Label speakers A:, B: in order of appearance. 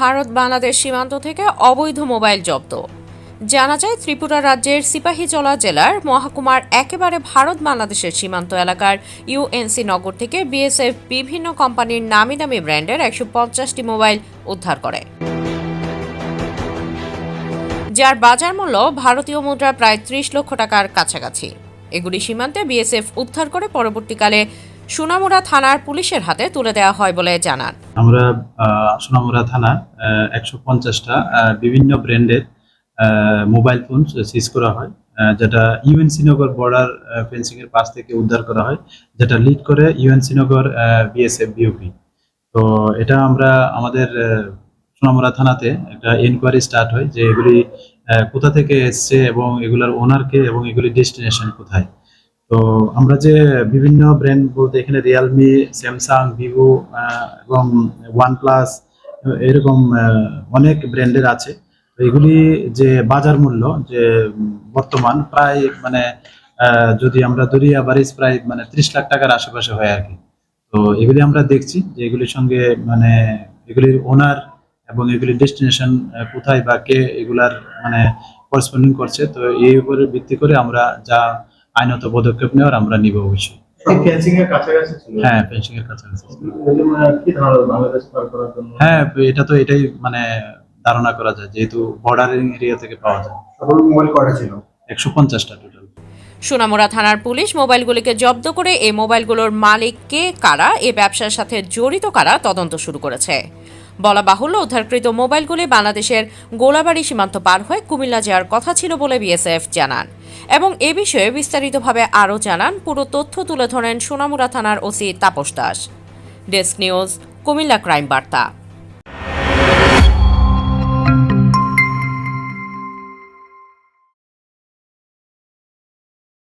A: ভারত বাংলাদেশ সীমান্ত থেকে অবৈধ মোবাইল জব্দ। জানা যায়, ত্রিপুরা রাজ্যের সিপাহীজলা জেলার মহাকুমার একেবারে ভারত বাংলাদেশের সীমান্ত এলাকার ইউএনসি নগর থেকে বিএসএফ বিভিন্ন কোম্পানির নামি দামি ব্র্যান্ডের একশো পঞ্চাশটি মোবাইল উদ্ধার করে। যার বাজার মূল্য ভারতীয় মুদ্রা প্রায় ত্রিশ লক্ষ টাকার কাছাকাছি। এগুলি সীমান্তে বিএসএফ উদ্ধার করে পরবর্তীকালে সোনামুড়া থানার পুলিশের হাতে তুলে দেওয়া হয় বলে জানান।
B: আমরা সোনামুড়া থানা একশো পঞ্চাশটা বিভিন্ন ব্র্যান্ডের মোবাইল ফোন সিজ করা হয় যেটা ইউএন শ্রীনগর বর্ডার ফেন্সিং এর পাশ থেকে উদ্ধার করা হয় যেটা লিড করে ইউএন শ্রীনগর বিএসএফ বিওপি তো এটা আমরা আমাদের আহ, সোনামুড়া থানাতে একটা এনকোয়ারি স্টার্ট হয় যে এগুলি কোথা থেকে এসছে এবং এগুলার ওনারকে এবং এগুলি ডেস্টিনেশন কোথায়। তো আমরা যে বিভিন্ন ব্র্যান্ড বলতে এখানে রিয়েলমি স্যামসাং ভিভো এবং ওয়ানপ্লাস এরকম অনেক ব্র্যান্ডের আছে। এগুলি যে বাজার মূল্য, যে বর্তমান প্রায় মানে যদি আমরা দরিয়া বারিশ প্রায় মানে ত্রিশ লাখ টাকার আশেপাশে হয় আর কি। তো এগুলি আমরা দেখছি যে এগুলির সঙ্গে মানে এগুলির ওনার এবং এগুলির ডেস্টিনেশন কোথায় বা কে এগুলার মানে করছে। তো এই উপরে ভিত্তি করে আমরা যা আইনত পদক্ষেপ নেওয়ার আমরা নিব অবশ্যই। হ্যাঁ পেন্সিং এর কাছাকাছি
C: এজন্য, আহ, কি ধারণা বাংলাদেশ পার করার জন্য?
B: হ্যাঁ এটা তো এটাই মানে ধারণা করা যায় যেহেতু বর্ডারিং এরিয়া থেকে পাওয়া যায়।
C: মোবাইল কটা ছিল?
B: একশো পঞ্চাশটা টোটাল
A: সোনামুড়া থানার পুলিশ মোবাইলগুলিকে জব্দ করে এই মোবাইলগুলোর মালিক কে কারা এ ব্যবসার সাথে জড়িত কারা তদন্ত শুরু করেছে। বলা বাহুল্য উদ্ধারকৃত মোবাইলগুলি বাংলাদেশের গোলাবাড়ি সীমান্ত পার হয়ে কুমিল্লা যাওয়ার কথা ছিল বলে বিএসএফ জানান। এবং এ বিষয়ে বিস্তারিতভাবে আরও জানান পুরো তথ্য তুলে ধরেন সোনামুড়া থানার OC Tapas Das. Desk news, Comilla crime বার্তা।